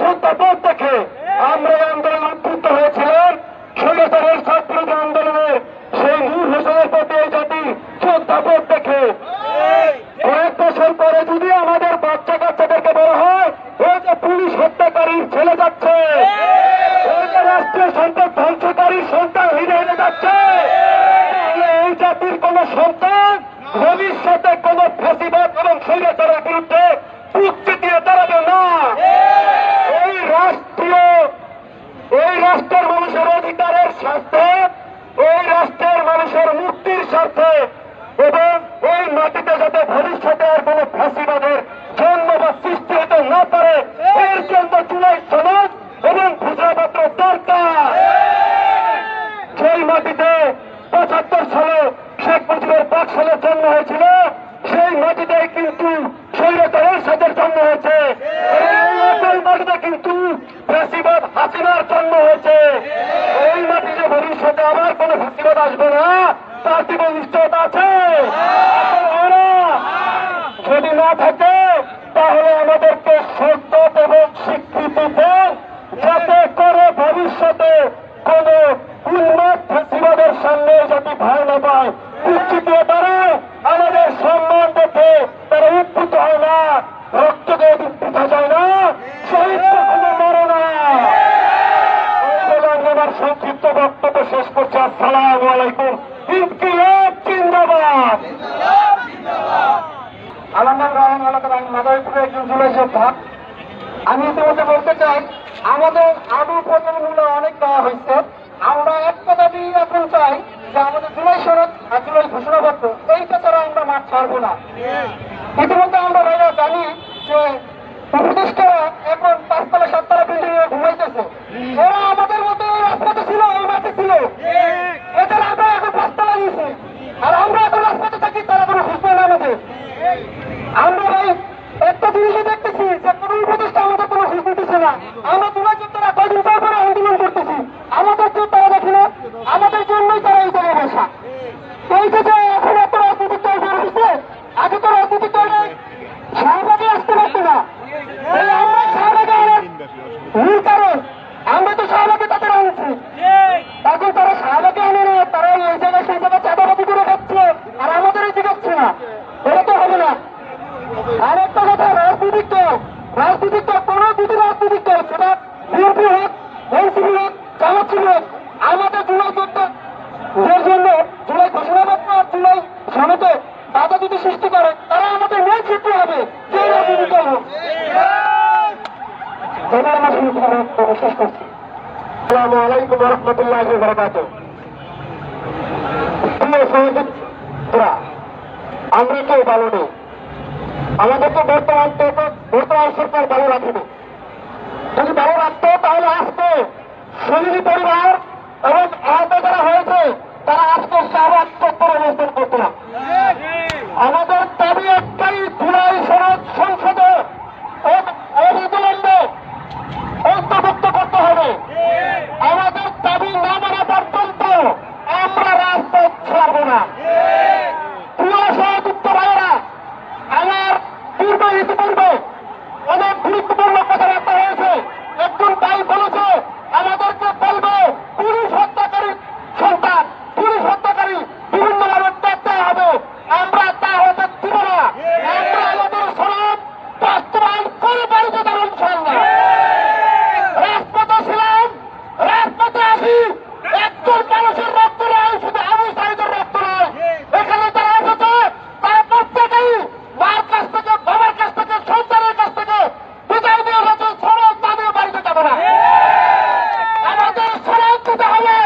সত্যাপদ দেখে আমরা আন্দোলন উদ্বুদ্ধ হয়েছিলাম। স্বৈরাচারের ছাত্রী আন্দোলনের সেই নূর হোসেনের প্রতি এই জাতির সত্যাপদ দেখে। কয়েক বছর পরে যদি আমাদের বাচ্চা কাচ্চাদেরকে বলা হয়, ওই যে পুলিশ হত্যাকারীর ছেলে যাচ্ছে রাষ্ট্রীয় সম্পদ ধ্বংসকারীর সন্তান হেরে যাচ্ছে এই জাতির কোন সন্তান ভবিষ্যতে কোন ফেসিবাদ এবং স্বৈরাচারের বিরুদ্ধে মুক্তি দিয়ে দাঁড়াবে না। এই রাষ্ট্রের মানুষের অধিকারের স্বার্থে এই রাষ্ট্রের মানুষের মুক্তির স্বার্থে এবং এই মাটিতে যাতে ভবিষ্যতে আর কোন ফাঁসিবাদের জন্ম বা সৃষ্টি হতে না পারে, এর জন্য জুলাই সনদ এবং ঘোষণাপত্র দরকার। সেই মাটিতে পঁচাত্তর সালে শেখ মুজিবের পাঁচ সালে জন্ম হয়েছিল, সেই মাটিতে কিন্তু স্বৈরাচারের সাথে জন্ম হয়েছে। এই মাটিতে কিন্তু ফ্যাসিবাদ হাসিনার জন্ম হয়েছে। এই মাটিতে ভবিষ্যতে আবার কোন ফ্যাসিবাদ আসবে না। তার কি নিশ্চয়তা আছে। যদি না থাকে তাহলে আমাদেরকে সত্য এবং স্বীকৃতি দেন যাতে করে ভবিষ্যতে কোন উন্মাদ ফেসিবাদের সামনে যদি ভয় না পায় উচ্চিত দাঁড়ায়। আমাদের সম্মান দেখে তারা উদ্ভূত হয় না। রক্তকে উদ্ভূত যায় না। মরে না। সংক্ষিপ্ত বক্তব্য শেষ করছি। আসসালাম আলাইকুম। আমি বলতে চাই, আমাদের অনেক দেওয়া হয়েছে। আমরা এক দিয়ে এখন চাই যে আমাদের জুলাই শরৎ আর এইটা ছাড়া আমরা মাঠ ছাড়বো না। ইতিমধ্যে আমরা জানি যে উপদেষ্টারা এখন পাঁচতলা সাততলা বিল্ডিং এ ঘুমাইতেছে ওরা আমাদের মতো এই রাজপথে ছিল এই মাঠে ছিল এদের আমরা এখন পাঁচতলা দিয়েছি আর আমরা এখন রাজপথে থাকি তারা কোনো খুঁজ পায় না আমাদের আমরা ভাই একটা জিনিসই দেখতেছি যে কোন উপদেষ্টা আমাদের কোনো খুঁজ দিতেছে না আমরা তোমার তারা কয়দিন পর পরে আন্দোলন করতেছি আমাদের কেউ তারা দেখে না আমাদের জন্যই তারা এই জায়গায় বসা এই যে যে এখন এত রাজনৈতিক দল বের হয়েছে আগে তো রাজনৈতিক দল শাহবাগে আসতে পারতো না এই আমরা শাহবাগে আনার মূল কারণ আমরা তো শাহবাগে তাদের আনছি এখন তারা শাহবাগে আনে না তারা এই জায়গায় সেই জায়গায় চাঁদাবাদি করে খাচ্ছে আর আমাদের এই দিকে না এটা তো হবে না আর একটা কথা রাজনীতিক দল রাজনীতিক দল কোন দুটি রাজনীতিক দল, সেটা বিএনপি হোক এনসিপি হোক জামাত হোক, আমাদের জুলাই এর জন্য জুলাই ঘোষণাপত্র আর জুলাই সনদে বাধা যদি সৃষ্টি করে, তারা আমাদের মেয়ে সৃষ্টি হবে, যে রাজনীতিক দল হোক। আমরা কেউ ভালো নেই। আমাদেরকে বর্তমান বর্তমান সরকার ভালো রাখেনি যদি ভালো রাখতো, তাহলে আজকে সুনীতি পরিবার এবং আহত যারা হয়েছে, তারা আজকে শাহবাগ চত্বর অবস্থান করতো না। আমাদের দাবি একটাই, জুলাই সনদ সংসদে অবিলম্বে অন্তর্ভুক্ত করতে হবে। আমাদের দাবি না মানা পর্যন্ত আমরা রাজপথ ছাড়বো না। power!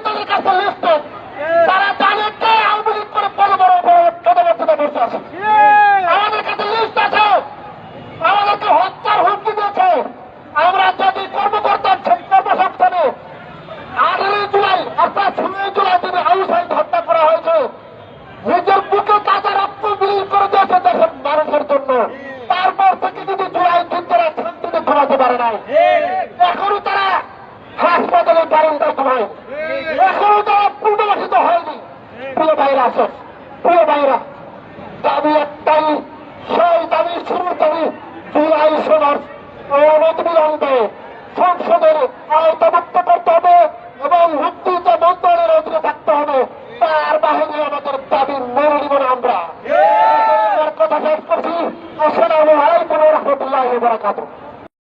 তাদের কাছে লিস্টে তারা জানে কে আওয়ামী লীগ করে বড় বড় বড় পদবর্তীতে বসে আছে আমাদের কাছে লিস্ট আছে আমাদেরকে হত্যার হুমকি দিয়েছে আমরা যদি কর্মকর্তার কর্মসংস্থানে আঠারোই জুলাই অর্থাৎ ষোলোই জুলাই তিনি আউসাইড হত্যা করা হয়েছে নিজের বুকে কাঁচা রক্ত বিলীন করে দিয়েছে দেশের মানুষের জন্য তারপর থেকে কিন্তু জুলাই যুদ্ধরা শান্তিতে ঘুমাতে পারে নাই এখনও তারা হাসপাতালে বারান্দায় ঘুমায় এখনও তারা পুনর্বাসিত হয়নি। প্রিয় ভাইরা আছে প্রিয় ভাইরা দাবি একটাই সেই দাবি শুরুর দাবি জুলাই সমাজ অনতিবিলম্বে সংসদের আওতাভুক্ত করতে হবে এবং মুক্তিত মন্ত্রণের অধীনে থাকতে হবে। তার বাহিনী আমাদের দাবি মেনে নিব না আমরা। কথা শেষ করছি। আসসালামু আলাইকুম রহমতুল্লাহ বারাকাতুহ।